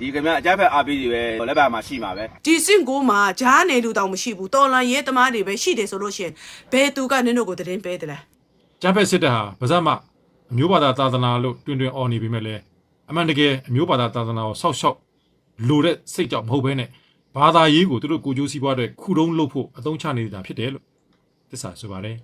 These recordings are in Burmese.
ဒီကမြအကြမ်းဖက်အားပေးတွေပဲလက်ပါမှာရှိမှာပဲဒီစင့်ကိုမှာဂျားနေလူတောင်မရှိဘူးတော်လန်ရဲသမားတွေပဲရှိတယ်ဆိုလို့ရှိရင်ဘယ်သူကနင်တို့ကိုသတင်းပေးတယ်လဲကျန်းဖက်စစ်တပ်ဟာဗဇက်မှအမျိုးဘာသာသာသနာလို့တွင်တွင်អော်နေပြီမဲ့လည်းအမှန်တကယ်အမျိုးဘာသာသာသနာကိုဆောက်ရှောက်လိုတဲ့စိတ်ကြောင့်မဟုတ်ဘဲနဲ့ဘာသာရေးကိုသူတို့ကိုကြိုးစည်းပွားတဲ့ခုတုံးလုပ်ဖို့အသုံးချနေတာဖြစ်တယ်လို့သစ္စာဆိုပါတယ်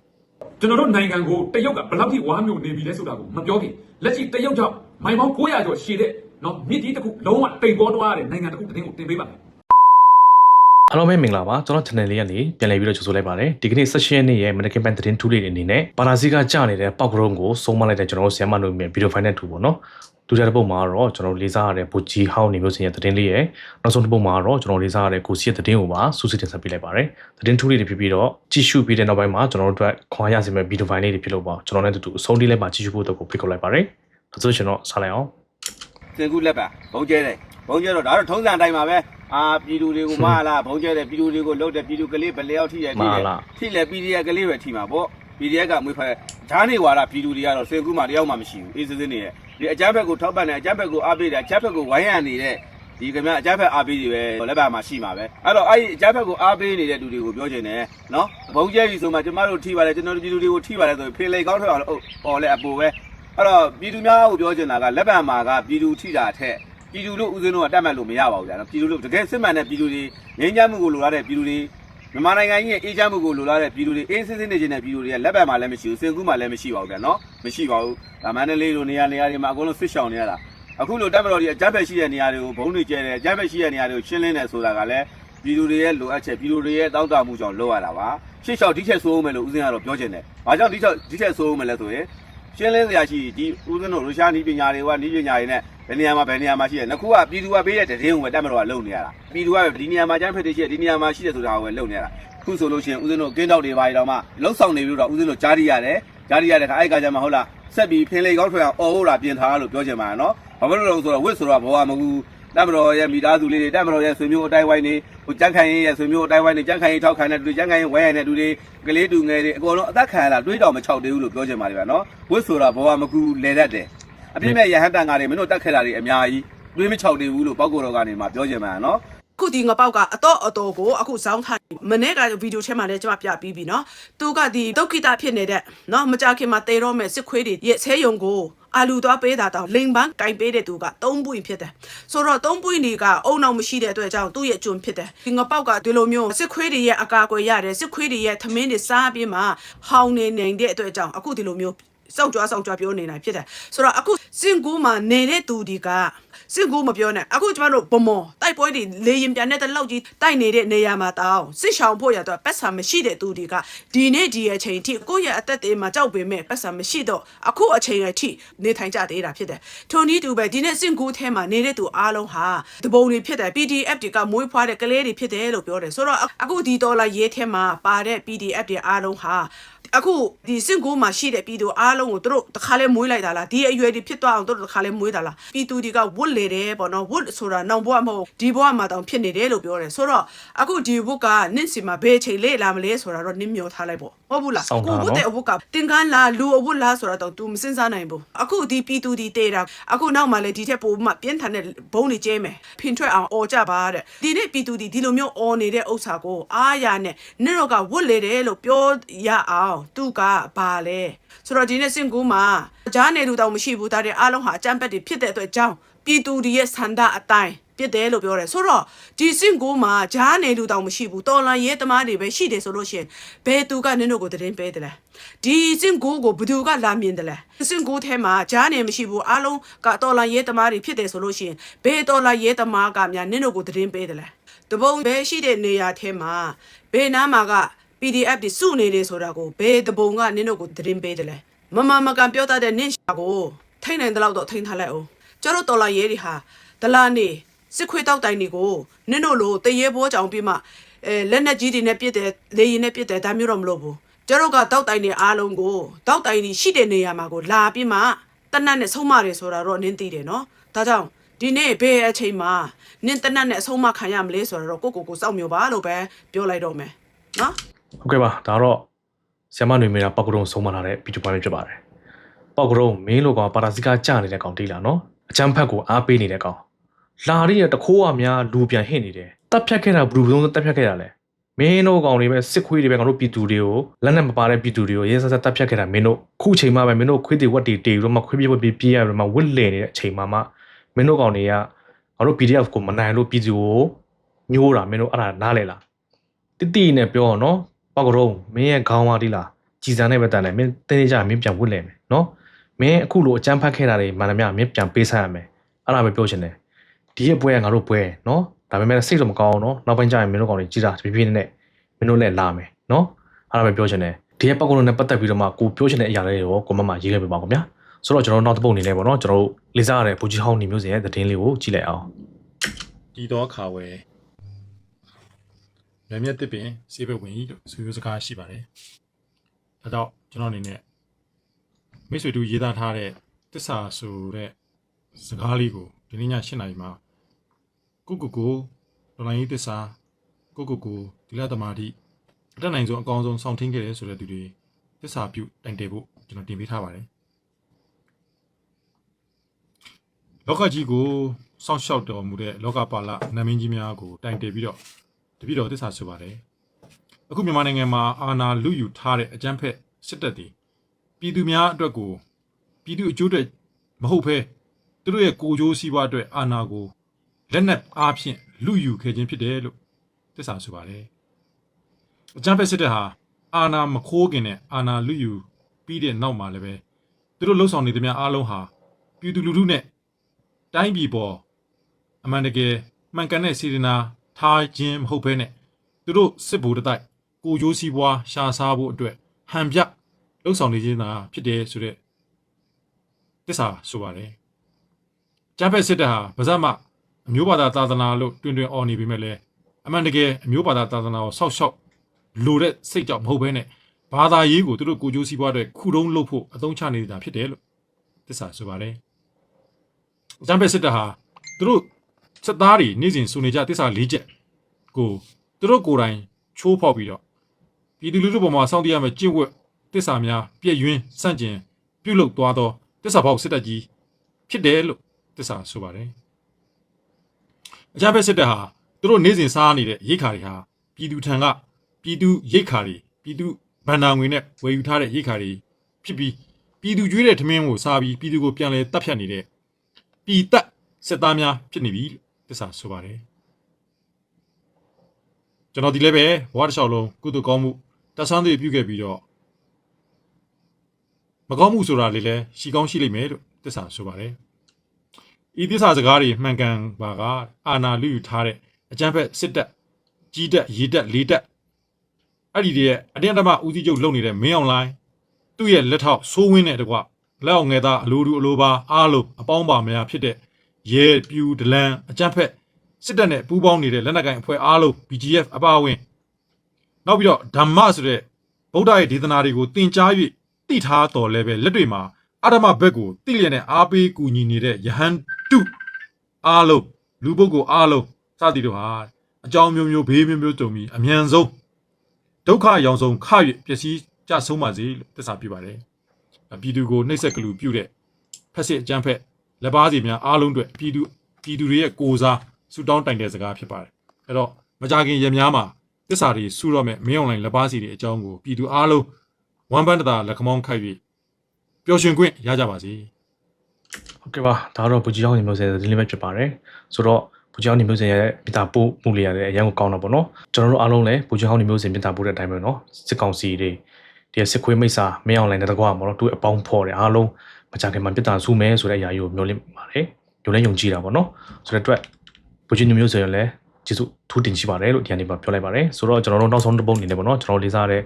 ကျွန်တော်တို့နိုင်ငံကိုတရုတ်ကဘယ်လောက်ထိဝါမျိုးနေပြီလဲဆိုတာကိုမပြောခင်လက်ရှိတရုတ်ကြောင့်မိုင်ပေါင်း900ကျော်ရှည်တဲ့ နော်မြစ်ကြီးတစ်ခုလုံးဝတိမ်ပေါ်သွားတဲ့နိုင်ငံတစ်ခုတင်းကိုတင်ပေးပါမယ်အားလုံးပဲမင်္ဂလာပါကျွန်တော် channel လေးကနေပြန်လည်ပြီးတော့ကြိုဆိုလိုက်ပါတယ်ဒီကနေ့ session ရက်နေ့ရဲ့ Mannequin Band သတင်းထူးလေးတွေအနေနဲ့ပါရာစီကကြာနေတဲ့ပောက်ကရုံးကိုဆုံးမလိုက်တဲ့ကျွန်တော်တို့ဆီယမတို့မြင်ဗီဒီယိုဖိုင်နဲ့ထူပေါ့နော်ဒုတိယတစ်ပုတ်မှာတော့ကျွန်တော်တို့လေးစားရတဲ့ဘူဂျီဟောင်းနေမျိုးစင်ရဲ့သတင်းလေးရဲ့နောက်ဆုံးတစ်ပုတ်မှာတော့ကျွန်တော်လေးစားရတဲ့ကိုစီရဲ့သတင်းကိုပါစူးစစ်တင်ဆက်ပေးလိုက်ပါတယ်သတင်းထူးလေးတွေဖြစ်ပြီးတော့ကြည့်ရှုပြီးတဲ့နောက်ပိုင်းမှာကျွန်တော်တို့အတွက်ခွန်အားရစေမယ့်ဗီဒီယိုဖိုင်လေးတွေဖြစ်လို့ပါကျွန်တော်နဲ့အတူတူအဆုံးထိလေးမှာကြည့်ရှုဖို့အတွက်ကိုဖိတ်ခေါ်လိုက်ပါတယ်ဒါဆိုကျွန်တော်ဆက်လိုက်အောင် စင်ကူလက်ပါဘုံကျဲတယ်ဘုံကျဲတော့ဒါတော့ထုံးစံအတိုင်းပါပဲအာပြည်သူတွေကိုမလားဘုံကျဲတယ်ပြည်သူတွေကိုလှုပ်တယ်ပြည်သူကလေးဘယ်လျောက်ထိရထိတယ်ထိလဲ PDF ကလေးပဲထိမှာပေါ့ PDF ကမွေးဖက်ဂျားနေဝါဒပြည်သူတွေကတော့စင်ကူမှတယောက်မှမရှိဘူးအေးစစ်စစ်နေရဲ့ဒီအကြမ်းဖက်ကိုထောက်ပံ့တယ်အကြမ်းဖက်ကိုအားပေးတယ်အကြမ်းဖက်ကိုဝိုင်းရံနေတဲ့ဒီကမြအကြမ်းဖက်အားပေးတွေပဲလက်ပါမှာရှိမှာပဲအဲ့တော့အဲ့ဒီအကြမ်းဖက်ကိုအားပေးနေတဲ့လူတွေကိုပြောချင်တယ်နော်ဘုံကျဲပြီဆိုမှကျမတို့ထိပါတယ်ကျွန်တော်တို့ပြည်သူတွေကိုထိပါတယ်ဆိုရင်ဖေးလေကောင်းထွက်အောင်လို့ဟောလဲအပူပဲ အဲ့တော့ပြည်သူများကိုပြောချင်တာကလက်ပံမာကပြည်သူထိတာထက်ပြည်သူတို့ဦးစင်းတို့ကတတ်မှတ်လို့မရပါဘူးဗျာနော်ပြည်သူတို့တကယ်စစ်မှန်တဲ့ပြည်သူတွေငြိမ်းချမ်းမှုကိုလိုလားတဲ့ပြည်သူတွေမြန်မာနိုင်ငံကြီးရဲ့အေးချမ်းမှုကိုလိုလားတဲ့ပြည်သူတွေအေးစစ်စစ်နေခြင်းတဲ့ပြည်သူတွေကလက်ပံမာလည်းမရှိဘူးစင်ကူးမာလည်းမရှိပါဘူးဗျာနော်မရှိပါဘူးဒါမှန်းလေးလိုနေရာနေရာတွေမှာအကုန်လုံးဆစ်ရှောင်နေရတာအခုလိုတက်မတော်ဒီအကြမ်းဖက်ရှိတဲ့နေရာတွေကိုဘုံတွေကျဲတယ်အကြမ်းဖက်ရှိတဲ့နေရာတွေကိုရှင်းလင်းတယ်ဆိုတာကလည်းပြည်သူတွေရဲ့လိုအပ်ချက်ပြည်သူတွေရဲ့တောင်းတမှုကြောင့်လုပ်ရတာပါရှေ့လျှောက်ဒီချက်ဆိုးအောင်မယ်လို့ဦးစင်းကတော့ပြောချင်တယ်။ဘာကြောင့်ဒီချက်ဒီချက်ဆိုးအောင်မယ်လဲဆိုရင် ရှင်းလင်းစရာရှိဒီဦးဇင်းတို့ရုရှားနီးပညာတွေကနီးပညာတွေနဲ့ဘယ်နေရာမှာဘယ်နေရာမှာရှိတယ်နှစ်ခုကပြည်သူကပေးတဲ့တည်င်းကိုပဲတက်မတော်ကလုံနေရတာပြည်သူကဒီနေရာမှာကျန်းဖက်တဲ့ရှိတယ်ဒီနေရာမှာရှိတယ်ဆိုတာကိုပဲလုံနေရတာခုဆိုလို့ရှိရင်ဦးဇင်းတို့ကင်းတောက်တွေပါရတော့မှလှုပ်ဆောင်နေပြီးတော့ဦးဇင်းတို့ကြားရရတယ်ကြားရရတဲ့ခါအဲ့ကကြမှာဟုတ်လားဆက်ပြီးဖင်လေကောင်းထွေအောင်အော်ဟုတ်လားပြင်ထားလို့ပြောချင်ပါနော်ဘာဖြစ်လို့လဲဆိုတော့ဝစ်ဆိုတော့ဘောကမကူ တက်မတော်ရဲ့မိသားစုလေးတွေတက်မတော်ရဲ့ဆွေမျိုးအတိုင်းဝိုင်းနေဟိုကြက်ခိုင်ရဲ့ဆွေမျိုးအတိုင်းဝိုင်းနေကြက်ခိုင်ထောက်ခံတဲ့လူတွေကြက်ခိုင်ဝဲရတဲ့လူတွေကလေးတူငယ်တွေအကုန်လုံးအသက်ခံရတာတွေးတော်မချောက်သေးဘူးလို့ပြောချင်ပါတယ်ဗျာနော်ဝစ်ဆိုတော့ဘောကမကူလဲတတ်တယ်အပြစ်မဲ့ရဟန်းတန်ကားတွေမင်းတို့တက်ခဲ့တာတွေအများကြီးတွေးမချောက်သေးဘူးလို့ပောက်ကိုတော်ကနေမှပြောချင်ပါနော် ခုဒီငပေါက်ကအတော့အတော်ကိုအခုစောင်းထားမနေ့ကဗီဒီယိုထဲမှာလည်းကျွန်မပြပြီးပြီเนาะသူကဒီဒုက္ခိတဖြစ်နေတဲ့เนาะမကြခင်မှာတေတော့မဲ့စစ်ခွေးတွေရဲ့ဆဲယုံကိုအာလူသွားပေးတာတောင်လိန်ပန်းကင်ပေးတဲ့သူကသုံးပွင့်ဖြစ်တယ်ဆိုတော့သုံးပွင့်တွေကအုံနောက်မရှိတဲ့အတွက်ကြောင့်သူ့ရဲ့ကျွန်းဖြစ်တယ်ဒီငပေါက်ကဒီလိုမျိုးစစ်ခွေးတွေရဲ့အကာအကွယ်ရတယ်စစ်ခွေးတွေရဲ့သမင်းတွေစားပြီးမှဟောင်းနေနေတဲ့အတွက်ကြောင့်အခုဒီလိုမျိုး စောက်ကြွားစောက်ကြွားပြောနေတာဖြစ်တယ်ဆိုတော့အခုစင်ကူမှာနေတဲ့သူတွေကစင်ကူမပြောနဲ့အခုကျမတို့ဗမော်တိုက်ပွဲတွေလေရင်ပြန်တဲ့လောက်ကြီးတိုက်နေတဲ့နေရာမှာတောင်းစစ်ရှောင်ဖို့ရတော့ပတ်စာမရှိတဲ့သူတွေကဒီနေ့ဒီအချိန်ထိကိုယ့်ရဲ့အသက်တွေမှာကြောက်ပေမဲ့ပတ်စာမရှိတော့အခုအချိန်အထိနေထိုင်ကြသေးတာဖြစ်တယ်ထုံနည်းတူပဲဒီနေ့စင်ကူထဲမှာနေတဲ့သူအားလုံးဟာတပုံတွေဖြစ်တယ် PDF တွေကမွေးဖွားတဲ့ကလေးတွေဖြစ်တယ်လို့ပြောတယ်ဆိုတော့အခုဒီဒေါ်လာရေးထဲမှာပါတဲ့ PDF တွေအားလုံးဟာ အခုဒီစင်ကူမှာရှိတဲ့ပြည်သူအားလုံးကိုတို့တခါလဲမွေးလိုက်တာလားဒီအရွယ်တွေဖြစ်သွားအောင်တို့တခါလဲမွေးတာလားပြည်သူတွေကဝတ်လေတယ်ပေါ့နော်ဝတ်ဆိုတာနောင်ဘဝမဟုတ်ဒီဘဝမှာတောင်ဖြစ်နေတယ်လို့ပြောတယ်ဆိုတော့အခုဒီဘုတ်ကနင့်စီမှာဘယ်ချိန်လေလာမလဲဆိုတာတော့နင့်မျောထားလိုက်ပေါ့ဟုတ်ဘူးလားကိုဘုတ်တဲ့အဘုတ်ကတင်ကန်းလားလူအဘုတ်လားဆိုတာတော့ तू မစဉ်းစားနိုင်ဘူးအခုဒီပြည်သူဒီတေးတာအခုနောက်မှလည်းဒီထက်ပိုမှပြင်းထန်တဲ့ဘုံတွေကျဲမယ်ဖင်ထွက်အောင်អော်ကြပါတဲ့ဒီနေ့ပြည်သူဒီဒီလိုမျိုးអော်နေတဲ့ဥစ္စာကိုအားရနဲ့နင့်တော့ကဝတ်လေတယ်လို့ပြောရအောင် သူကဘာလဲဆိုတော့ဒီနေ့စင်ကူမှာဂျားနေလူတောင်မရှိဘူးဒါတွေအားလုံးဟာအကြမ်းဖက်တွေဖြစ်တဲ့အတွက်ကြောင့်ပြည်သူတွေရဲ့ဆန္ဒအတိုင်းပြစ်တယ်လို့ပြောတယ်ဆိုတော့ဒီစင်ကိုမှာဂျားနေလူတောင်မရှိဘူးတော်လန်ရဲသမားတွေပဲရှိတယ်ဆိုလို့ရှိရင်ဘယ်သူကနင်တို့ကိုသတင်းပေးတယ်လဲဒီစင်ကိုကိုဘယ်သူကလာမြင်တယ်လဲစင်ကိုထဲမှာဂျားနေမရှိဘူးအားလုံးကတော်လန်ရဲသမားတွေဖြစ်တယ်ဆိုလို့ရှိရင်ဘယ်တော်လန်ရဲသမားကများနင်တို့ကိုသတင်းပေးတယ်လဲတပုံပဲရှိတဲ့နေရာထဲမှာဘယ်နားမှာက PDF တွေစုနေတယ်ဆိုတာကိုဘယ်တပုံကနင်တို့ကိုသတင်းပေးတယ်လဲမမမကန်ပြောတတ်တဲ့နင့်ရှာကိုထိနိုင်တဲ့လောက်တော့ထိန်ထားလိုက်အောင်ကျတို့တော်လာရဲတွေဟာဒလာနေစစ်ခွေးတောက်တိုင်တွေကိုနင့်တို့လိုတရေဘောကြောင်ပြီးမှအဲလက်နက်ကြီးတွေနဲ့ပစ်တယ်လေရင်နဲ့ပစ်တယ်ဒါမျိုးတော့မလုပ်ဘူးကျတို့ကတောက်တိုင်တွေအားလုံးကိုတောက်တိုင်တွေရှိတဲ့နေရာမှာကိုလာပြီးမှတနတ်နဲ့ဆုံးမတယ်ဆိုတာတော့နင်းသိတယ်နော်ဒါကြောင့်ဒီနေ့ဘယ်အချိန်မှာနင်းတနတ်နဲ့အဆုံးမခံရမလဲဆိုတော့ကိုကိုကိုစောက်မျိုးပါလို့ပဲပြောလိုက်တော့မယ်နော် ဟုတ်ကဲ့ပါဒါတော့ဆီယမຫນွေမေတာပောက်ကရုံဆုံးမလာတဲ့ဗီဒီယိုပိုင်းဖြစ်ပါတယ်ပောက်ကရုံမင်းလိုကောင်ပါရာစီကကြာနေတဲ့ကောင်တိလာနော်အချမ်းဖက်ကိုအားပေးနေတဲ့ကောင်လာရီရတခိုးအများလူပြန်ဟင့်နေတယ်တပ်ဖြတ်ခဲ့တာဘယ်လိုလုံးတပ်ဖြတ်ခဲ့တာလဲမင်းတို့ကောင်တွေပဲစစ်ခွေးတွေပဲငါတို့ပြည်သူတွေကိုလက်နဲ့မပါတဲ့ပြည်သူတွေကိုရဲစက်စက်တပ်ဖြတ်ခဲ့တာမင်းတို့ခုချိန်မှပဲမင်းတို့ခွေးတွေဝက်တွေတေပြီးတော့မှခွေးပြေးဝက်ပြေးပြေးရပြီးမှဝစ်လည်နေတဲ့အချိန်မှမှမင်းတို့ကောင်တွေကငါတို့ PDF ကိုမနိုင်လို့ပြည်သူကိုညှိုးတာမင်းတို့အဲ့ဒါနားလဲလားတိတိနဲ့ပြောအောင်နော် ပောက်ကတော့မင်းရဲ့ခေါင်းဝါဒီလားကြည်စံနဲ့ပဲတန်တယ်မင်းတင်းနေကြမင်းပြန်ဝစ်လဲမယ်နော်မင်းအခုလိုအကြမ်းဖက်ခဲ့တာတွေမှန်သမျှမင်းပြန်ပေးဆရမယ်အဲ့ဒါပဲပြောချင်တယ်ဒီရဲ့ပွဲကငါတို့ပွဲနော်ဒါပေမဲ့စိတ်တော့မကောင်းအောင်နော်နောက်ပိုင်းကျရင်မင်းတို့ကောင်တွေကြီးတာပြပြနဲ့နဲ့မင်းတို့လည်းလာမယ်နော်အဲ့ဒါပဲပြောချင်တယ်ဒီရဲ့ပတ်ကုန်းနဲ့ပတ်သက်ပြီးတော့မှကိုပြောချင်တဲ့အရာလေးတွေကိုကိုမမရေးခဲ့ပြပါခင်ဗျာဆိုတော့ကျွန်တော်တို့နောက်တစ်ပုတ်အနေနဲ့ပေါ့နော်ကျွန်တော်တို့လေးစားရတဲ့ဘူကြီးဟောင်းနေမျိုးစင်ရဲ့သတင်းလေးကိုကြည့်လိုက်အောင်ဒီတော့ခါဝဲ ရမြက်တစ်ပင်စေဘဝင်ကြီးလို့ဆိုရိုးစကားရှိပါတယ်ဒါတော့ကျွန်တော်အနေနဲ့မိတ်ဆွေတို့ရေးသားထားတဲ့တစ္ဆာဆိုတဲ့စကားလေးကိုဒီနေ့ည7နာရီမှာကိုကိုကိုဒေါ်လာရေးတစ္ဆာကိုကိုကိုဒီလသမာတိအတက်နိုင်ဆုံးအကောင်းဆုံးစောင့်ထင်းခဲ့တယ်ဆိုတဲ့သူတွေတစ္ဆာပြုတိုင်တယ်ဖို့ကျွန်တော်တင်ပေးထားပါတယ်လောကကြီးကိုစောင့်ရှောက်တော်မူတဲ့လောကပါလနာမင်းကြီးများကိုတိုင်တယ်ပြီးတော့ တပိတော်တစ္ဆာဆိုပါတယ်အခုမြန်မာနိုင်ငံမှာအာဏာလုယူထားတဲ့အကြမ်းဖက်စစ်တပ်တွေပြည်သူများအတွက်ကိုပြည်သူအကျိုးအတွက်မဟုတ်ဘဲသူတို့ရဲ့ကိုယ်ကျိုးစီးပွားအတွက်အာဏာကိုလက်နက်အားဖြင့်လုယူခဲ့ခြင်းဖြစ်တယ်လို့တစ္ဆာဆိုပါတယ်အကြမ်းဖက်စစ်တပ်ဟာအာဏာမခိုးခင်နဲ့အာဏာလုယူပြီးတဲ့နောက်မှာလည်းပဲသူတို့လှုပ်ဆောင်နေသမျှအားလုံးဟာပြည်သူလူထုနဲ့တိုင်းပြည်ပေါ်အမှန်တကယ်မှန်ကန်တဲ့စေတနာ ထားခြင်းမဟုတ်ဘဲနဲ့သူတို့စစ်ဗိုလ်တတိုက်ကိုကျိုးစီးပွားရှာစားဖို့အတွက်ဟန်ပြလှုပ်ဆောင်နေခြင်းသာဖြစ်တယ်ဆိုတဲ့တစ္ဆာဆိုပါတယ်။ကျမ်းဖက်စစ်တပ်ဟာဗဇက်မအမျိုးဘာသာသာသနာလို့တွင်တွင်អော်နေပေမဲ့လည်းအမှန်တကယ်အမျိုးဘာသာသာသနာကိုဆောက်ရှောက်လိုတဲ့စိတ်ကြောင့်မဟုတ်ဘဲနဲ့ဘာသာရေးကိုသူတို့ကိုကျိုးစီးပွားအတွက်ခုတုံးလုပ်ဖို့အသုံးချနေတာဖြစ်တယ်လို့တစ္ဆာဆိုပါတယ်။အကြမ်းဖက်စစ်တပ်ဟာသူတို့ စစ်သားတွေနေ့စဉ်စုနေကြတစ္ဆာ၄ချက်ကိုသူတို့ကိုယ်တိုင်ချိုးဖောက်ပြီးတော့ပြည်သူလူထုပေါ်မှာစောင့်တရမယ့်ကျင့်ဝတ်တစ္ဆာများပြည့်ယွင်းစန့်ကျင်ပြုတ်လုသွားသောတစ္ဆာပေါက်စစ်တပ်ကြီးဖြစ်တယ်လို့တစ္ဆာဆိုပါတယ်အကြမ်းဖက်စစ်တပ်ဟာသူတို့နေ့စဉ်စားနေတဲ့ရိတ်ခါတွေဟာပြည်သူထံကပြည်သူရိတ်ခါတွေပြည်သူဗန္ဒာငွေနဲ့ဝယ်ယူထားတဲ့ရိတ်ခါတွေဖြစ်ပြီးပြည်သူကျွေးတဲ့ထမင်းကိုစားပြီးပြည်သူကိုပြန်လဲတပ်ဖြတ်နေတဲ့ပြည်သက်စစ်သားများဖြစ်နေပြီလို့ သစ္စာဆိုပါတယ်ကျွန်တော်ဒီလည်းပဲဘဝတစ်လျှောက်လုံးကုသကောင်းမှုတက်ဆန်းတွေပြုခဲ့ပြီးတော့မကောင်းမှုဆိုတာလေးလည်းရှိကောင်းရှိလိမ့်မယ်လို့သစ္စာဆိုပါတယ်ဤသစ္စာစကားတွေမှန်ကန်ပါကအာနာလူယူထားတဲ့အကြမ်းဖက်စစ်တပ်ကြီးတက်ရေးတက်လေးတက်အဲ့ဒီတည်းရဲ့အတင်းအဓမ္မဦးစီးချုပ်လုပ်နေတဲ့မင်းအောင်လိုင်းသူ့ရဲ့လက်ထောက်စိုးဝင်းတဲ့တကွလက်အောင်ငယ်သားအလိုတူအလိုပါအားလုံးအပေါင်းပါများဖြစ်တဲ့ ရဲပြူဒလန်အကြမ်းဖက်စစ်တပ်နဲ့ပူးပေါင်းနေတဲ့လက်နက်ကိုင်အဖွဲ့အားလုံး BGF အပါအဝင်နောက်ပြီးတော့ဓမ္မဆိုတဲ့ဗုဒ္ဓရဲ့ဒေသနာတွေကိုတင် जा ၍တိထားတော်လဲပဲလက်တွေမှာအဓမ္မဘက်ကိုတိလျက်နဲ့အားပေးကူညီနေတဲ့ယဟန်တုအားလုံးလူပုဂ္ဂိုလ်အားလုံးစသည်တို့ဟာအကြောင်းမျိုးမျိုးဘေးမျိုးမျိုးတုံပြီးအမြန်ဆုံးဒုက္ခအရောင်ဆုံးခ၍ပျက်စီးကြဆုံးပါစေလို့သစ္စာပြုပါတယ်ပြည်သူကိုနှိပ်စက်ကလူပြုတဲ့ဖက်စစ်အကြမ်းဖက် လက်ပါစီများအားလုံးအတွက်ပြည်သူပြည်သူတွေရဲ့ကိုယ်စားဆူတောင်းတိုင်တဲ့စကားဖြစ်ပါတယ်အဲ့တော့မကြခင်ရများမှာတစ္ဆာတွေဆူတော့မဲ့မင်းအွန်လိုင်းလက်ပါစီတွေအကြောင်းကိုပြည်သူအားလုံးဝမ်ပန်းတတာလက်ခမောင်းခိုက်ပြီးပျော်ရွှင်ခွင့်ရကြပါစေဟုတ်ကဲ့ပါဒါကတော့ဘူကြီးဟောင်းနေမျိုးစင်သတင်းလေးပဲဖြစ်ပါတယ်ဆိုတော့ဘူကြီးဟောင်းနေမျိုးစင်ရဲ့မိသားပို့မှုလေးရတယ်အရင်ကကောင်းတာပေါ့နော်ကျွန်တော်တို့အားလုံးလည်းဘူကြီးဟောင်းနေမျိုးစင်မိသားပို့တဲ့အတိုင်းပဲနော်စစ်ကောင်စီတွေဒီစစ်ခွေးမိတ်စာမင်းအောင်လိုင်းတဲ့တကွာပေါ့နော်သူအပေါင်းဖော်တယ်အားလုံး မကြခင်မှာပြစ်တာဆူမဲဆိုတဲ့အရာကြီးကိုမျိုးလင့်ပါတယ်ယုံလဲယုံကြည်တာပေါ့နော်ဆိုတဲ့အတွက်ဘူကြီးနေမျိုးစင်ရလည်းကျေးဇူးထူးတင်ရှိပါတယ်လို့ဒီကနေမှာပြောလိုက်ပါတယ်ဆိုတော့ကျွန်တော်တို့နောက်ဆုံးတစ်ပုတ်အနေနဲ့ပေါ့နော်ကျွန်တော်လေးစားတဲ့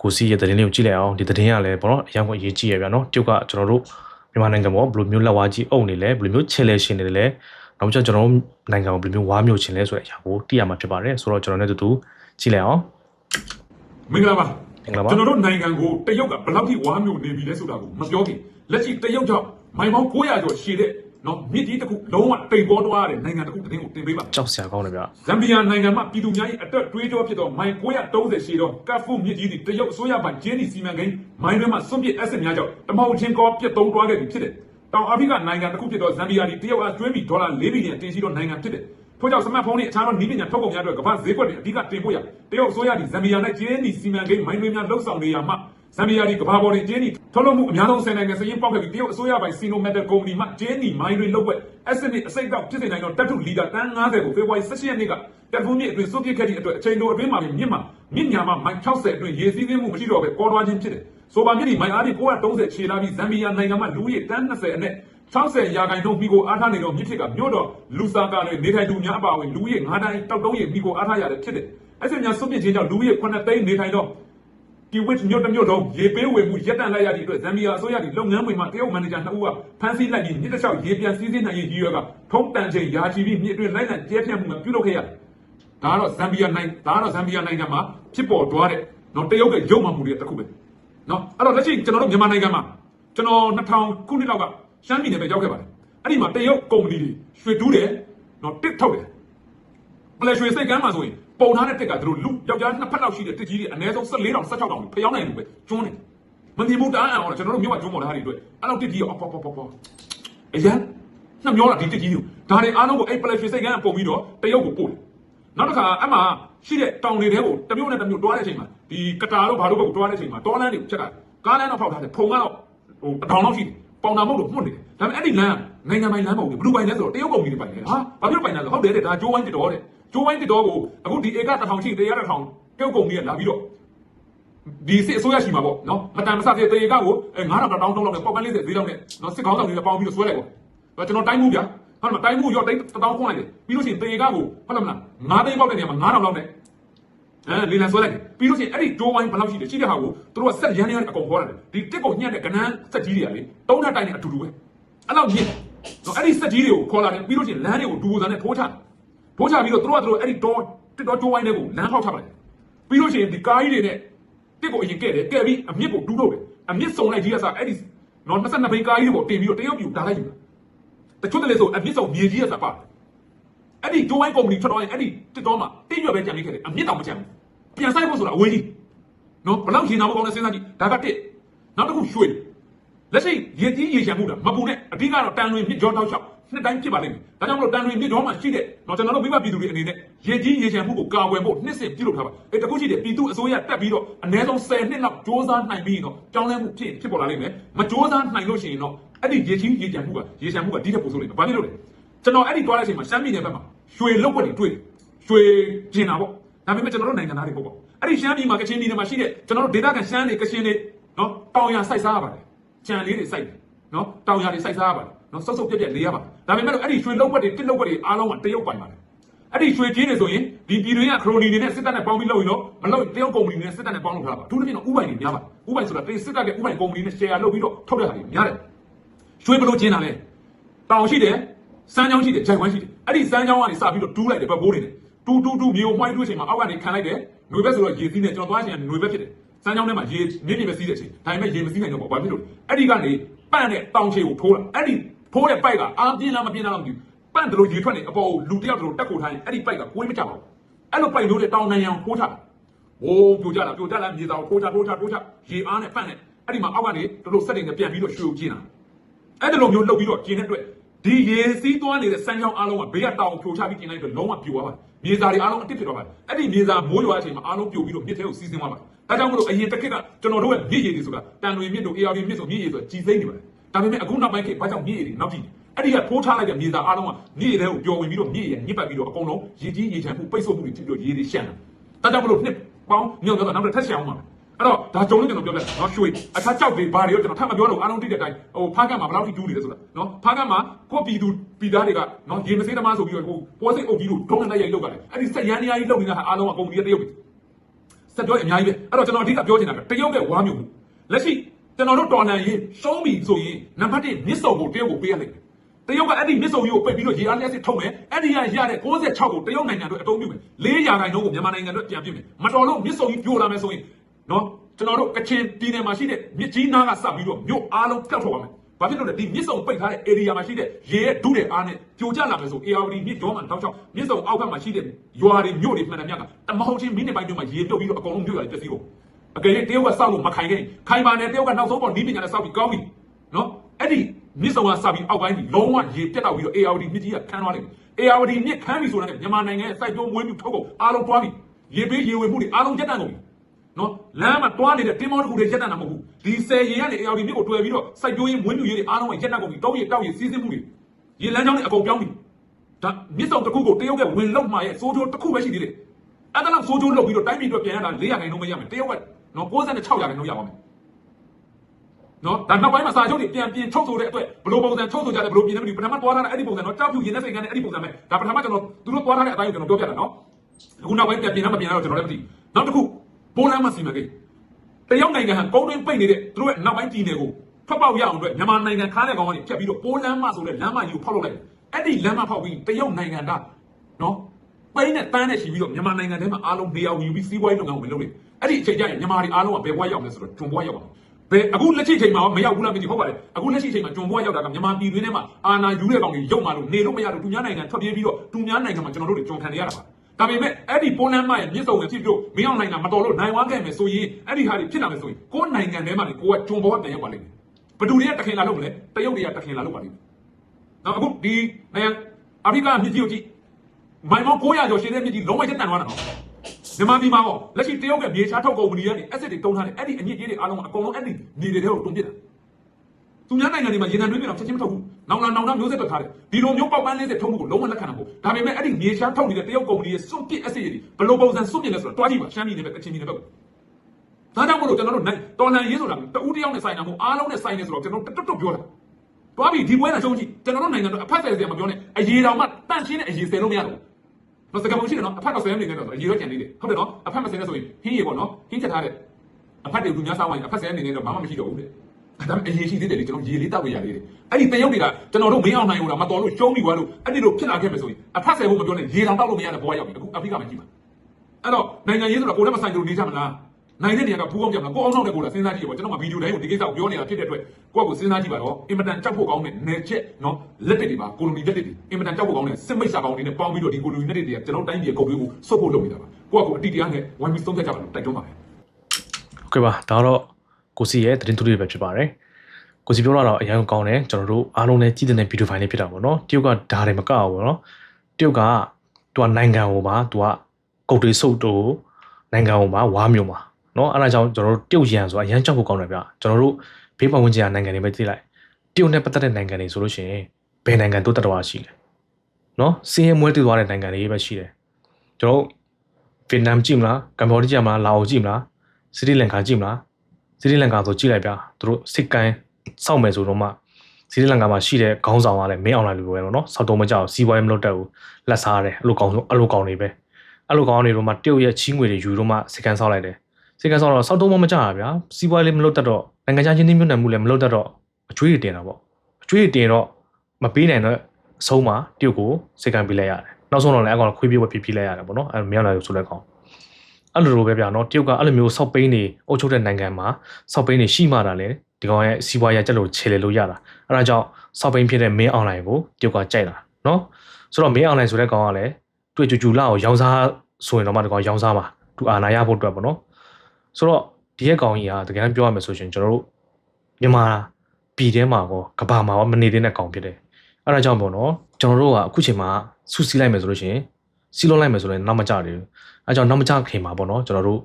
ကိုစီရဲ့သတင်းလေးကိုကြည့်လိုက်အောင်ဒီသတင်းကလည်းပေါ့နော်အရင်ကအရေးကြီးရဗျာနော်တရုတ်ကကျွန်တော်တို့မြန်မာနိုင်ငံပေါ်ဘယ်လိုမျိုးလက်ဝါးကြီးအုပ်နေလဲဘယ်လိုမျိုးချဲလဲရှင်နေတယ်လဲနောက်ကျကျွန်တော်တို့နိုင်ငံကိုဘယ်လိုမျိုးဝါးမျိုးချင်လဲဆိုတဲ့အရာကိုသိရမှာဖြစ်ပါတယ်ဆိုတော့ကျွန်တော်လည်းတူတူကြည့်လိုက်အောင်မင်္ဂလာပါမင်္ဂလာပါကျွန်တော်တို့နိုင်ငံကိုတရုတ်ကဘယ်လောက်ထိဝါမျိုးနေပြီလဲဆိုတာကိုမပြောခင် လက်ရှိတရုတ်ကြောင့်မိုင်ပေါင်း900ကျော်ရှည်တဲ့နော်မြစ်ကြီးတစ်ခုလုံးဝတိမ်ပေါ်သွားတဲ့နိုင်ငံတစ်ခုတင်းကိုတင်ပေးပါကြောက်စရာကောင်းတယ်ဗျဇမ်ဘီယာနိုင်ငံမှာပြည်သူများ၏အတက်တွေးကြောဖြစ်သောမိုင်930ရှည်သောကတ်ဖူမြစ်ကြီးသည်တရုတ်အစိုးရပိုင်ကျင်းဒီစီမံကိန်းမိုင်တွေမှာစွန့်ပစ်အက်ဆစ်များကြောင့်တမောက်ချင်းကောပြတ်သုံးသွားခဲ့ပြီဖြစ်တယ်တောင်အာဖရိကနိုင်ငံတစ်ခုဖြစ်သောဇမ်ဘီယာဒီတရုတ်အားကျွေးပြီးဒေါ်လာ၄ဘီလီယံတင်ရှိသောနိုင်ငံဖြစ်တယ်ထို့ကြောင့်စမတ်ဖုန်းနှင့်အခြားသောနည်းပညာထုတ်ကုန်များအတွက်ကမ္ဘာဈေးကွက်တွင်အဓိကတင်ပို့ရတရုတ်အစိုးရသည်ဇမ်ဘီယာ၌ကျင်းနီစီမံကိန်းမိုင်းတွင်များလှုပ်ဆောင်နေရမှ ဇမ်ဘီယာဒီကမ္ဘာပေါ်တွင်ကျင်းနီထုတ်လုပ်မှုအများဆုံးဆယ်နိုင်ငံစရင်ပေါက်ခဲ့ပြီးတရုတ်အစိုးရပိုင်စီနိုမက်တယ်ကုမ္ပဏီမှကျင်းနီမိုင်းတွင်လုပ်ွက်အက်ဆစ်နှင့်အစိတ်ကောက်ဖြစ်စေနိုင်သောတပ်ထုလီတာတန်း90ကိုဖေဖော်ဝါရီ17ရက်နေ့ကတပ်ဖူးမြစ်အတွင်းစွန့်ပစ်ခဲ့သည့်အတွက်အချိန်တိုအတွင်းမှာပင်မြစ်မှာမြစ်ညာမှာမိုင်60အတွင်းရေစီးဆင်းမှုမရှိတော့ဘဲပေါ်သွားခြင်းဖြစ်တယ်ဆိုပါမြစ်ဒီမိုင်အားဖြင့်930ခြေလာပြီးဇမ်ဘီယာနိုင်ငံမှာလူဦးရေတန်း20အနက်60ရာခိုင်နှုန်းမိကိုအားထားနေတော့မြစ်ထက်ကမြို့တော်လူစာကာတွေနေထိုင်သူများအပါအဝင်လူဦးရေ9တိုင်းတောက်တုံးရေမိကိုအားထားရတယ်ဖြစ်တယ်။အဲ့ဒီများစွန့်ပစ်ခြင်းကြောင့်လူဦးရေ9သိန်းနေထိုင်တော့ ဒီဝစ်မြို့တစ်မြို့လုံးရေပေးဝေမှုရပ်တန့်လိုက်ရသည့်အတွက်ဇမ်ဘီယာအစိုးရသည်လုပ်ငန်းဝင်မှတရုတ်မန်နေဂျာ2ဦးကဖမ်းဆီးလိုက်ပြီးမြစ်တစ်လျှောက်ရေပြန်စီးဆင်းနိုင်ရေးရည်ရွယ်ကထုံးတန်ချိန်ရာချီပြီးမြစ်အတွင်းလိုက်လံကျဲပြန့်မှုများပြုလုပ်ခဲ့ရတယ်။ဒါကတော့ဇမ်ဘီယာနိုင်ငံဒါကတော့ဇမ်ဘီယာနိုင်ငံမှာဖြစ်ပေါ်သွားတဲ့နော်တရုတ်ရဲ့ရုပ်မှမှုတွေတစ်ခုပဲ။နော်အဲ့တော့လက်ရှိကျွန်တော်တို့မြန်မာနိုင်ငံမှာကျွန်တော်2000ခုနှစ်လောက်ကရှမ်းပြည်နယ်ပဲရောက်ခဲ့ပါတယ်။အဲ့ဒီမှာတရုတ်ကုမ္ပဏီတွေရွှေတူးတယ်နော်တစ်ထုတ်တယ်။ပလဲရွှေစိတ်ကမ်းမှာဆိုရင် ပုံထားတဲ့တက်ကသူတို့လူယောက်ျားနှစ်ဖက်လောက်ရှိတဲ့တစ်ကြီးတွေအနည်းဆုံး14တောင်16တောင်ဖျောင်းနိုင်လို့ပဲကျွန်းတယ်။မမြင်ဘူးတားအောင်ကျွန်တော်တို့မြို့ကကျွန်းပေါ်ထားတဲ့အတွက်အဲ့လောက်တစ်ကြီးရောပေါ့ပေါ့ပေါ့ပေါ့အရန်နှမျောတာဒီတစ်ကြီးကိုဒါတွေအားလုံးကိုအဲ့ပလဲရွှေစိတ်ကမ်းပုံပြီးတော့တရုတ်ကိုပို့တယ်။နောက်တစ်ခါအမှရှိတဲ့တောင်တွေထဲကိုတစ်မျိုးနဲ့တစ်မျိုးတွားတဲ့အချိန်မှာဒီကတာတို့ဘာတို့ကိုတွားတဲ့အချိန်မှာတောလန်းတွေကိုချက်တာကားလမ်းတော့ဖောက်ထားတယ်ဖုံကတော့ဟိုအတောင်လောက်ရှိတယ်ပေါင်တာမဟုတ်လို့မှုတ်နေတယ်ဒါပေမဲ့အဲ့ဒီလမ်းနိုင်ငံပိုင်လမ်းမဟုတ်ဘူးဘလူးပိုင်လမ်းဆိုတော့တရုတ်ကုမ္ပဏီတွေပိုင်တယ်ဟာဘာဖြစ်လို့ပိုင်လဲဆိုဟုတ်တယ်တဲ့ဒါဂျိုးဝိုင်းတစ်တော်တဲ့ ဂျိုးဝိုင်းတစ်တော်ကိုအခုဒီဧကတစ်ထောင်ရှိတရားတစ်ထောင်တရုတ်ကုမ္ပဏီကလာပြီးတော့ဒီစစ်အစိုးရရှိမှာပေါ့နော်မတန်မဆတဲ့တေကကိုအဲ9000တောင်းတောင်းလောက်နဲ့ပေါက်ပန်းလေးတွေဈေးလောက်နဲ့နော်စစ်ကောင်းဆောင်တွေနဲ့ပေါင်းပြီးတော့ဆွဲလိုက်ပေါ့ကျွန်တော်တိုင်းမှုဗျာဟုတ်လားတိုင်းမှုရောတိုင်းတောင်းခွန်းလိုက်တယ်ပြီးလို့ရှိရင်တေကကိုဟုတ်လားမလား9သိန်းပေါက်တဲ့နေရာမှာ9000လောက်နဲ့အဲလေလံဆွဲလိုက်ပြီးလို့ရှိရင်အဲ့ဒီဂျိုးဝိုင်းဘယ်လောက်ရှိတယ်ရှိတဲ့ဟာကိုသူတို့ကဆက်ရန်ရန်အကုန်ခေါ်ရတယ်ဒီတစ်ကိုညှက်တဲ့ကနန်းဆက်ကြီးတွေကလေတုံးထတိုင်းနဲ့အတူတူပဲအဲ့လောက်ညှက်နော်အဲ့ဒီဆက်ကြီးတွေကိုခေါ်လာတယ်ပြီးလို့ရှိရင်လမ်းတွေကိုဒူဆန်နဲ့ထိုးချတယ် ထိုးချပြီးတော့သူတို့ကသူတို့အဲ့ဒီတောတစ်တော်ဂျိုးဝိုင်းတွေကိုလမ်းထောက်ချပလိုက်ပြီးလို့ရှိရင်ဒီကားကြီးတွေနဲ့တစ်ကိုအရင်ကဲ့တယ်ကဲ့ပြီးအမြစ်ကိုတူးထုတ်တယ်အမြစ်စုံလိုက်ကြီးကစားအဲ့ဒီနော်22ဘိန်းကားကြီးတွေကိုတင်ပြီးတော့တရုတ်ပြည်ကိုဒါလိုက်ယူတာတချို့တလေဆိုအမြစ်စုံမြေကြီးကစားပါတယ်အဲ့ဒီဂျိုးဝိုင်းကုမ္ပဏီထွက်တော့ရင်အဲ့ဒီတစ်တော်မှာတိရွက်ပဲကြံပြီးခဲ့တယ်အမြစ်တောင်မကြံဘူးပြန်ဆိုင်ဖို့ဆိုတာအဝေးကြီးနော်ဘလောက်ရှင်နာမကောင်းလဲစဉ်းစားကြည့်ဒါကတစ်နောက်တစ်ခုရွှေလက်ရှိရေကြီးရေချမ်းမှုတာမပူနဲ့အဓိကတော့တန်လွင်မြစ်ကြောတောက်လျှောက် နှစ်တိုင်းဖြစ်ပါလိမ့်မယ်ဒါကြောင့်မလို့တန်လွင်မြစ်ကြောမှာရှိတဲ့တော့ကျွန်တော်တို့မိဘပြည်သူတွေအနေနဲ့ရေကြီးရေချမ်းမှုကိုကာကွယ်ဖို့နှစ်စဉ်ပြုလုပ်ထားပါအဲတခုရှိတယ်ပြည်သူအစိုးရတက်ပြီးတော့အနည်းဆုံး10နှစ်လောက်စ조사နိုင်ပြီးတော့ကြောင်းလဲမှုဖြစ်ဖြစ်ပေါ်လာလိမ့်မယ်မစ조사နိုင်လို့ရှိရင်တော့အဲ့ဒီရေကြီးရေချမ်းမှုကရေချမ်းမှုကဒီထက်ပိုဆိုးလိမ့်မယ်ဘာဖြစ်လို့လဲကျွန်တော်အဲ့ဒီတွားတဲ့အချိန်မှာရှမ်းပြည်နယ်ဘက်မှာရွှေလုတ်ွက်တွေတွေ့တယ်ရွှေကျင်တာပေါ့ဒါပေမဲ့ကျွန်တော်တို့နိုင်ငံသားတွေပေါ့ပေါ့အဲ့ဒီရှမ်းပြည်မှာကချင်ပြည်နယ်မှာရှိတဲ့ကျွန်တော်တို့ဒေသခံရှမ်းတွေကချင်တွေနော်တောင်ရစိုက်စားရပါတယ်ကြံလေးတွေစိုက်တယ်နော်တောင်ရတွေစိုက်စားရပါတယ်နော်စုပ်စုပ်ပြက်ပြက်လေးရပါတယ် ဒါပေမဲ့လို့အဲ့ဒီရွှေလုတ်ွက်တွေတစ်လုတ်ွက်တွေအားလုံးကတရုတ်ပိုင်ပါတယ်အဲ့ဒီရွှေကြီးတွေဆိုရင်ဒီပြည်တွင်းကခရိုနီတွေနဲ့စစ်တပ်နဲ့ပေါင်းပြီးလုပ်ရင်တော့မလုပ်တရုတ်ကုမ္ပဏီတွေနဲ့စစ်တပ်နဲ့ပေါင်းလုပ်ထားတာပါအထူးသဖြင့်တော့ဥပိုင်တွေများပါတယ်ဥပိုင်ဆိုတာတစစ်တပ်ရဲ့ဥပိုင်ကုမ္ပဏီနဲ့ share လုပ်ပြီးတော့ထုတ်တဲ့ဟာတွေများတယ်ရွှေဘလို့ကျင်းတာလဲတောင်ရှိတယ်စမ်းချောင်းရှိတယ်ဂျိုင်ဝိုင်းရှိတယ်အဲ့ဒီစမ်းချောင်းကနေစပြီးတော့တူးလိုက်တယ်ဘက်ဘိုးတွေနဲ့တူးတူးတူးမြေကိုမှိုင်းတူးချိန်မှာအောက်ကနေခံလိုက်တယ်ຫນွေဘက်ဆိုတော့ရေစီးနေကျွန်တော်သွားချိန်ကຫນွေဘက်ဖြစ်တယ်စမ်းချောင်းထဲမှာရေမြင့်မြင့်ပဲစီးတဲ့အချိန်ဒါပေမဲ့ရေမစီးနိုင်တော့ဘူးဘာဖြစ်လို့အဲ့ဒီကနေပန့်တဲ့တောင်ချေကိုထိုးလာအဲ့ဒီ ထိုးတဲ့ပိုက်ကအာပြင်းလားမပြင်းလားမသိဘူးပန့်တယ်လို့ရေထွက်နေအပေါ်လူတယောက်တလို့တက်ကိုထားရင်အဲ့ဒီပိုက်ကကိုယ်မကြပါဘူးအဲ့လိုပိုက်လို့တဲ့တောင်နံရံထိုးချတာဝိုးပြိုကြတာပြိုကြလာမြေသားကိုထိုးချထိုးချထိုးချရေအားနဲ့ပန့်နဲ့အဲ့ဒီမှာအောက်ကနေတို့လို့စက်တင်နဲ့ပြန်ပြီးတော့ရွှေကိုကျင်းတာအဲ့ဒီလိုမျိုးလှုပ်ပြီးတော့ကျင်းတဲ့အတွက်ဒီရေစီးသွားနေတဲ့စမ်းချောင်းအားလုံးကဘေးကတောင်ဖြိုချပြီးကျင်းလိုက်တော့လုံးဝပြိုသွားပါတယ်မြေသားတွေအားလုံးအတစ်ဖြစ်သွားပါတယ်အဲ့ဒီမြေသားမိုးရွာတဲ့အချိန်မှာအားလုံးပြိုပြီးတော့မြစ်ထဲကိုစီးဆင်းသွားပါတယ်ဒါကြောင့်မလို့အရင်တစ်ခေတ်ကကျွန်တော်တို့ရဲ့မြစ်ရည်တွေဆိုတာတန်တွေမြစ်တို့ AR မြစ်ဆိုမြစ်ရည်ဆိုကြီးစိမ့်နေပါတယ် ဒါပေမဲ့အခုနောက်ပိုင်းခေတ်ဘာကြောင့်မြစ်ရည်တွေနောက်ကြည့်အဲ့ဒီကထိုးထားလိုက်တဲ့မြေသားအားလုံးကမြစ်ရည်တွေကိုပျော်ဝင်ပြီးတော့မြစ်ရည်ညစ်ပတ်ပြီးတော့အကုန်လုံးရေကြီးရေချမ်းမှုပိတ်ဆို့မှုတွေဖြစ်ပြီးတော့ရေတွေရှန့်တာဒါကြောင့်မလို့နှစ်ပေါင်းမြောက်တော့နောက်ထပ်ထပ်ရှအောင်ပါအဲ့တော့ဒါကြုံလို့ကျွန်တော်ပြောပြတယ်နော်ရွှေအခါကြောက်တွေဘာတွေရောကျွန်တော်ထပ်မပြောလို့အားလုံးသိတဲ့အတိုင်းဟိုဖားကတ်မှာဘယ်လောက်ထိတူးနေလဲဆိုတာနော်ဖားကတ်မှာကိုပြည်သူပြည်သားတွေကနော်ရေမစေးသမားဆိုပြီးတော့ဟိုပေါ်စိတ်အုပ်ကြီးတို့ဒုံးနဲ့တိုက်ရိုက်လောက်ကြတယ်အဲ့ဒီစက်ရန်နေရာကြီးလောက်နေတာဟာအားလုံးကကုမ္ပဏီရဲ့တရုတ်စက်ပြောအများကြီးပဲအဲ့တော့ကျွန်တော်အဓိကပြောချင်တာကတရုတ်ရဲ့ဝါမျိုးမှုလက်ရှိ ကျွန်တော်တို့တော်လန်ရေးရှုံးပြီဆိုရင်နံပါတ်1မြစ်စုံကိုတရုတ်ကိုပေးရလိမ့်မယ်တရုတ်ကအဲ့ဒီမြစ်စုံကြီးကိုပိတ်ပြီးတော့ရေအားလျှက်စစ်ထုတ်မယ်အဲ့ဒီကရတဲ့66ကိုတရုတ်နိုင်ငံတို့အတုံးပြုမယ်4ရာခိုင်နှုန်းကိုမြန်မာနိုင်ငံတို့ပြန်ပြမယ်မတော်လို့မြစ်စုံကြီးပြိုလာမယ်ဆိုရင်နော်ကျွန်တော်တို့ကချင်ပြည်နယ်မှာရှိတဲ့မြစ်ကြီးနားကစပြီးတော့မြို့အားလုံးပျောက်ထွက်သွားမယ်။ဘာဖြစ်လို့လဲဒီမြစ်စုံပိတ်ထားတဲ့ area မှာရှိတဲ့ရေရဲ့ဒုတဲ့အားနဲ့ပြိုကျလာမယ်ဆို ARD မြစ်ကြောမှာတောက်ချောက်မြစ်စုံအောက်ဘက်မှာရှိတဲ့ရွာတွေမြို့တွေမှန်တယ်မြတ်ကတမဟုတ်ချင်းမိနစ်ပိုင်းတွင်းမှာရေတုတ်ပြီးတော့အကုန်လုံးမြို့ရတယ်ပျက်စီးကုန်။ အကယ်၍တရုတ်ကစောက်လို့မခိုင်ခဲ့ခိုင်ပါနဲ့တရုတ်ကနောက်ဆုံးပေါ်နီးပညာနဲ့စောက်ပြီးကောင်းပြီ။နော်အဲ့ဒီမြစ်ဆုံကစပြီးအောက်ပိုင်းကြီးလုံးဝရေပြတ်တော့ပြီးတော့ ARD မြစ်ကြီးကခန်းသွားလိမ့်မယ် ARD မြစ်ခန်းပြီဆိုတာကမြန်မာနိုင်ငံရဲ့စိုက်ပျိုးမွေးမြူထုတ်ကုန်အားလုံးတွားပြီရေပေးရေဝင်မှုတွေအားလုံးရပ်တန့်ကုန်ပြီနော်လမ်းမှာတွားနေတဲ့တင်းမောတစ်ခုတည်းရပ်တန့်တာမဟုတ်ဘူးဒီဆယ်ရေကနေ ARD မြစ်ကိုတွယ်ပြီးတော့စိုက်ပျိုးရေးမွေးမြူရေးတွေအားလုံးကရပ်တန့်ကုန်ပြီတောက်ရေတောက်ရေစီးဆင်းမှုတွေရေလမ်းကြောင်းတွေအကုန်ပြောင်းပြီဒါမြစ်ဆုံတစ်ခုကိုတရုတ်ကဝင်လောက်မှရဲ့စိုးကျိုးတစ်ခုပဲရှိသေးတယ်အဲ့ဒါလောက်စိုးကျိုးလောက်ပြီးတော့တိုင်းပြည်အတွက်ပြန်ရတာ400ခိုင်နှုန်းမရမယ်တရုတ်က နော်96ရာခိုင်နှုန်းရပါမယ်နော်ဒါနောက်ပိုင်းမှာစာချုပ်တွေပြန်ပြင်ချုပ်ဆိုတဲ့အတွက်ဘလို့ပုံစံချုပ်ဆိုကြတယ်ဘလို့ပြင်နေမလို့ပထမသွားထားတဲ့အဲ့ဒီပုံစံတော့ကြောက်ဖြူရင်တဲ့စိတ်ကန်းနဲ့အဲ့ဒီပုံစံပဲဒါပထမကျွန်တော်သူတို့သွားထားတဲ့အတိုင်းကိုကျွန်တော်ပြောပြတာနော်အခုနောက်ပိုင်းပြန်ပြင်လားမပြင်လားတော့ကျွန်တော်လည်းမသိဘူးနောက်တစ်ခုပိုလန်မှာစီမံကိန်းတရုတ်နိုင်ငံဟာကုန်းတွင်းပိတ်နေတဲ့သူတို့ရဲ့နောက်ပိုင်းပြည်နယ်ကိုထွက်ပေါက်ရအောင်အတွက်မြန်မာနိုင်ငံခါးတဲ့ကောင်ကနေဖြတ်ပြီးတော့ပိုလန်မှာဆိုတဲ့လမ်းမကြီးကိုဖောက်လုပ်လိုက်တယ်အဲ့ဒီလမ်းမဖောက်ပြီးတရုတ်နိုင်ငံကနော် ပိန်းနဲ့တန်းနဲ့ရှိပြီးတော့မြန်မာနိုင်ငံထဲမှာအားလုံးနေရာဝင်ပြီးစီးပွားရေးလုပ်ငန်းကိုဝင်လုပ်တယ်အဲ့ဒီအချိန်ကျရင်မြန်မာတွေအားလုံးကဘယ်ဘွားရောက်လဲဆိုတော့ဂျွန်ဘွားရောက်ပါဘယ်အခုလက်ရှိချိန်မှာမရောက်ဘူးလားမသိဘူးဟုတ်ပါတယ်အခုလက်ရှိချိန်မှာဂျွန်ဘွားရောက်တာကမြန်မာပြည်တွင်းထဲမှာအာနာယူတဲ့ကောင်တွေရုပ်မှလို့နေလို့မရလို့သူများနိုင်ငံထွက်ပြေးပြီးတော့သူများနိုင်ငံမှာကျွန်တော်တို့တွေဂျွန်ခံနေရတာပါဒါပေမဲ့အဲ့ဒီပိုလန်မရဲ့မြစ်ဆုံရဲ့ဖြစ်ဖြစ်မင်းအောင်နိုင်ငံမတော်လို့နိုင်ဝါခဲ့မယ်ဆိုရင်အဲ့ဒီဟာတွေဖြစ်လာမယ်ဆိုရင်ကိုယ်နိုင်ငံထဲမှာလေကိုကဂျွန်ဘွားပြန်ရောက်ပါလိမ့်မယ်ဘယ်သူတွေကတခင်လာလို့မလဲတရုတ်တွေကတခင်လာလို့ပါလိမ့်မယ်နောက်အခုဒီနိုင်ငံအာဖရိကမြစ်ကြီးကိုကြည့် မိုင်မောင်း900ကျော်ရှည်တဲ့မြစ်ကြီးလုံးဝချက်တန်သွားတာနော်မြန်မာပြည်မှာဟောလက်ရှိတရုတ်ကမြေရှားထုတ်ကုန်မီကနေ asset တွေတုံးထားတယ်အဲ့ဒီအညစ်အကြေးတွေအားလုံးကအကုန်လုံးအဲ့ဒီမြေတွေထဲကိုတုံးပစ်တာသူများနိုင်ငံတွေမှာရေနံတွင်းတွေတော့ချက်ချင်းမထုတ်ဘူးနောင်လာနောင်လာမျိုးဆက်တွက်ထားတယ်ဒီလိုမျိုးပေါက်ပန်းလေးတွေထုတ်မှုကိုလုံးဝလက်ခံတာမဟုတ်ဒါပေမဲ့အဲ့ဒီမြေရှားထုတ်နေတဲ့တရုတ်ကုမ္ပဏီရဲ့စွန့်ပစ် asset တွေဘယ်လိုပုံစံစွန့်ပစ်လဲဆိုတော့တွားကြည့်ပါရှမ်းပြည်နယ်ပဲကချင်ပြည်နယ်ပဲဒါကြောင့်မလို့ကျွန်တော်တို့တော်လန်ရေးဆိုတာတဦးတယောက်နဲ့ဆိုင်တာမဟုတ်အားလုံးနဲ့ဆိုင်နေဆိုတော့ကျွန်တော်တွတ်တွတ်ပြောတာတွားပြီးဒီပွဲနဲ့ရှုံးကြည့်ကျွန်တော်တို့နိုင်ငံတို့အဖက်ဆယ်ဆယ်မပြောနဲ့အရေးတော်မှတန့်ရှင်းတဲ့အရေးဆယ်လို့မရတော့ဘူး နော်စကားပုံရှိတယ်နော်အဖက်တော့ဆယ်နေတယ်ဆိုတော့ရေတော့ကြံနေတယ်ဟုတ်တယ်နော်အဖက်မဆယ်နေဆိုရင်ဟင်းရေပေါ့နော်ဟင်းချက်ထားတဲ့အဖက်တွေလူများစားဝိုင်းအဖက်ဆယ်နေနေတော့ဘာမှမရှိတော့ဘူးတဲ့ဒါပေမဲ့အရေးရှိသေးတယ်လေကျွန်တော်ရေလေးတောက်ရရသေးတယ်အဲ့ဒီတရုတ်တွေကကျွန်တော်တို့မင်းအောင်နိုင်ဘူးလားမတော်လို့ရှုံးပြီးသွားလို့အဲ့ဒီလိုဖြစ်လာခဲ့မယ်ဆိုရင်အဖက်ဆယ်ဖို့မပြောနဲ့ရေတောင်တောက်လို့မရတဲ့ဘဝရောက်ပြီအခုအဖရိကမှာကြည့်ပါအဲ့တော့နိုင်ငံရေးဆိုတာကိုယ်လည်းမဆိုင်လို့နေကြမလား နိုင်တဲ့နေရာကဖူးကောင်းပြမလားကိုအောင်ဆောင်တဲ့ကိုယ်လည်းစဉ်းစားကြည့်ရပါကျွန်တော်ကဗီဒီယိုတိုင်းကိုဒီကိစ္စကိုပြောနေတာဖြစ်တဲ့အတွက်ကိုယ့်ကိုစဉ်းစားကြည့်ပါတော့အင်မတန်ကြောက်ဖို့ကောင်းတဲ့နယ်ချက်နော်လက်တစ်တွေပါကိုလိုနီလက်တစ်တွေအင်မတန်ကြောက်ဖို့ကောင်းတဲ့စစ်မိတ်ဆာကောင်းတွေနဲ့ပေါင်းပြီးတော့ဒီကိုလိုနီလက်တစ်တွေကကျွန်တော်တိုင်းပြည်ကုတ်ပြီးကိုဆွတ်ဖို့လုပ်နေတာပါကိုယ့်ကိုအတိတရားနဲ့ဝိုင်းပြီးသုံးသပ်ကြပါလို့တိုက်တွန်းပါတယ်ဟုတ်ကဲ့ပါဒါတော့ကိုစီရဲ့သတင်းထူးလေးပဲဖြစ်ပါတယ်ကိုစီပြောတာတော့အရင်ကောင်းတယ်ကျွန်တော်တို့အားလုံးလည်းကြည့်တဲ့ဗီဒီယိုဖိုင်လေးဖြစ်တာပေါ့နော်တရုတ်ကဓာတ်တွေမကောက်ဘူးပေါ့နော်တရုတ်ကသူကနိုင်ငံကိုပါသူကကုတ်တွေစုပ်တို့နိုင်ငံကိုပါဝါမျိုး ပါနော်အဲ့ဒါကြောင့်ကျွန်တော်တို့တရုတ်ရန်ဆိုတာအရင်ကြောက်ဖို့ကောင်းတယ်ဗျကျွန်တော်တို့ဘေးပတ်ဝန်းကျင်ကနိုင်ငံတွေပဲကြည့်လိုက်တရုတ်နဲ့ပတ်သက်တဲ့နိုင်ငံတွေဆိုလို့ရှိရင်ဘယ်နိုင်ငံတိုးတက်တော့ရှိလဲနော်စီးရဲမွဲတည်သွားတဲ့နိုင်ငံတွေပဲရှိတယ်ကျွန်တော်တို့ဗီယက်နမ်ကြည့်မလားကမ္ဘောဒီးယားမလားလာအိုကြည့်မလားစရီလင်္ကာကြည့်မလားစရီလင်္ကာဆိုကြည့်လိုက်ဗျာသူတို့စစ်ကိုင်းစောက်မယ်ဆိုတော့မှစရီလင်္ကာမှာရှိတဲ့ခေါင်းဆောင်ကလည်းမင်းအောင်လိုက်လူပဲနော်စောက်တော့မကြောက်စီးပွားရေးမလုပ်တတ်ဘူးလက်စားတယ်အဲ့လိုကောင်အဲ့လိုကောင်တွေပဲအဲ့လိုကောင်တွေတော့မှတရုတ်ရဲ့ချီးငွေတွေယူတော့မှစစ်ကန်ဆောက်လိုက်တယ် စစ်ကန်ဆောက်တော့စောက်တော့မကြောက်တာဗျာစီးပွားရေးလည်းမလုပ်တတ်တော့နိုင်ငံခြားချင်းနှိမ့်ညွတ်နိုင်မှုလည်းမလုပ်တတ်တော့အကျွေးတွေတင်တာပေါ့အကျွေးတွေတင်တော့မပေးနိုင်တော့အဆုံးမှာတရုတ်ကိုစစ်ကန်ပေးလိုက်ရတယ်နောက်ဆုံးတော့လည်းအကောင်ခွေးပြေးဝက်ပြေးပြေးလိုက်ရတယ်ပေါ့နော်အဲ့မင်းအောင်လိုက်ဆိုလဲကောင်အဲ့လိုလိုပဲဗျာနော်တရုတ်ကအဲ့လိုမျိုးဆောက်ပိန်းနေအုပ်ချုပ်တဲ့နိုင်ငံမှာဆောက်ပိန်းနေရှိမှတာလေဒီကောင်ရဲ့စီးပွားရေးကျက်လို့ခြေလေလို့ရတာအဲ့ဒါကြောင့်ဆောက်ပိန်းဖြစ်တဲ့မင်းအွန်လိုင်းကိုတရုတ်ကကြိုက်တာနော်ဆိုတော့မင်းအွန်လိုင်းဆိုတဲ့ကောင်ကလည်းတွေ့ကြူကြူလာကိုရောင်းစားဆိုရင်တော့မှဒီကောင်ရောင်းစားမှာသူအာနာရဖို့အတွက်ပေါ့နော် ဆိုတော့ဒီရဲ့ကောင်ကြီးဟာတကယ်တမ်းပြောရမယ်ဆိုရင်ကျွန်တော်တို့မြန်မာပြည်ထဲမှာကောကဘာမှာကောမနေသေးတဲ့ကောင်ဖြစ်တယ်အဲ့ဒါကြောင့်ပေါ့နော်ကျွန်တော်တို့ကအခုချိန်မှာစူးစီးလိုက်မယ်ဆိုလို့ရှိရင်စီးလုံးလိုက်မယ်ဆိုရင်နောက်မကြတယ်အဲကြောင့်နောက်မကြခင်မှာပေါ့နော်ကျွန်တော်တို့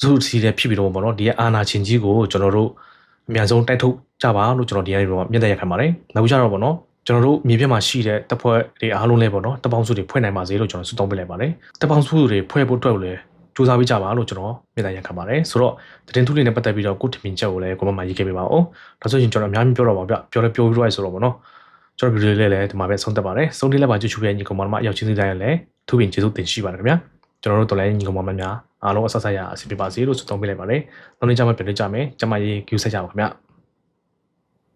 ဇုစီတဲ့ဖြစ်ပြီးတော့ပေါ့နော်ဒီအာနာချင်းကြီးကိုကျွန်တော်တို့အများဆုံးတိုက်ထုတ်ကြပါလို့ကျွန်တော်ဒီနေ့တော့မြင့်တဲ့ရခံပါတယ်နောက်ကြတော့ပေါ့နော်ကျွန်တော်တို့မြေပြင်မှာရှိတဲ့တပ်ဖွဲ့တွေအားလုံးလည်းပေါ့နော်တပ်ပေါင်းစုတွေဖွဲ့နိုင်ပါစေလို့ကျွန်တော်ဆုတောင်းပေးလိုက်ပါတယ်တပ်ပေါင်းစုတွေဖွဲ့ဖို့အတွက်လည်း စူးစမ်းပေးကြပါလို့ကျွန်တော်မြင့်တဲ့ရခံပါတယ်ဆိုတော့တည်င်းထုလေးနဲ့ပတ်သက်ပြီးတော့ကိုထင်မြင်ချက်ကိုလည်းကိုမမရေးခဲ့ပေးပါဦးဒါဆိုရင်ကျွန်တော်အများကြီးပြောတော့ပါဗျပြောလဲပြောပြီးတော့ဆိုတော့ပေါ့နော်ကျွန်တော်ဗီဒီယိုလေးလည်းဒီမှာပဲဆုံးသက်ပါတယ်ဆုံးလေးလည်းပါကြည့်ချူရဲ့ညီကောင်မအရောက်ချင်းစီတိုင်းလည်းသူပင်ကျေးဇူးတင်ရှိပါတယ်ခင်ဗျာကျွန်တော်တို့တော်လိုင်းညီကောင်မများအားလုံးအဆက်ဆက်ရအစီအပြပါစေလို့ဆုတောင်းပေးလိုက်ပါတယ်။နောက်နေ့ကျမှပြန်တွေ့ကြမယ်။ကျမရေး queue ဆက်ကြပါခင်ဗျ။